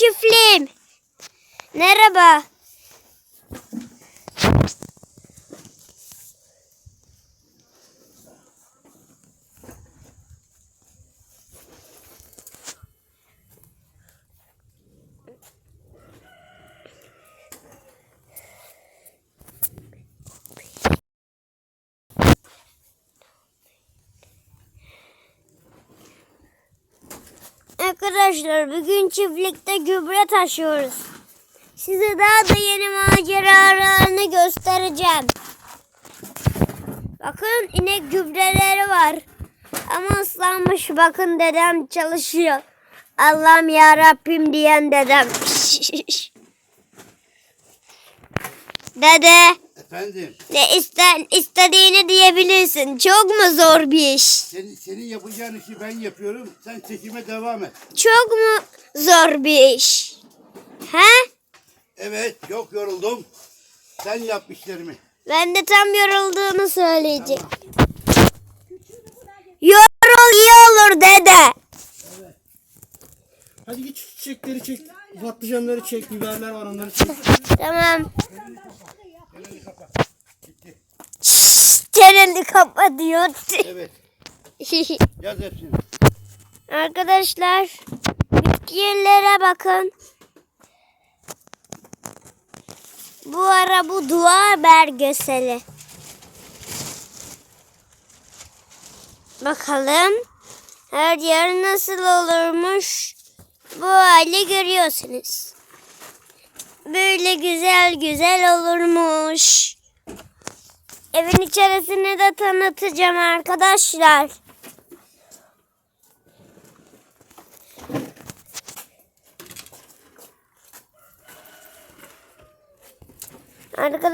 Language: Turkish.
çiftliğim. Merhaba. Arkadaşlar bugün çiftlikte gübre taşıyoruz. Size daha da yeni maceralarını göstereceğim. Bakın inek gübreleri var. Ama ıslanmış bakın dedem çalışıyor. Allah'ım ya Rabbim diyen dedem. Dede Efendim, ne isten istediğini diyebilirsin. Çok mu zor bir iş? Senin, senin yapacağın işi ben yapıyorum. Sen çekime devam et. Çok mu zor bir iş? He? Evet, çok yoruldum. Sen yap işlerimi. Ben de tam yorulduğunu söyleyecek. Yorul iyi olur dede. Hadi git çiçekleri çek. Patlıcanları çek, biberler var onları çek. Tamam. Şşş, Çeneni kapa diyor. Evet, yaz hepsini. Arkadaşlar bitkilere bakın. Bu ara bu dua belgeseli. Bakalım her yer nasıl olurmuş. Bu hali görüyorsunuz. Böyle güzel güzel olurmuş. Evin içerisini de tanıtacağım arkadaşlar. Arkadaşlar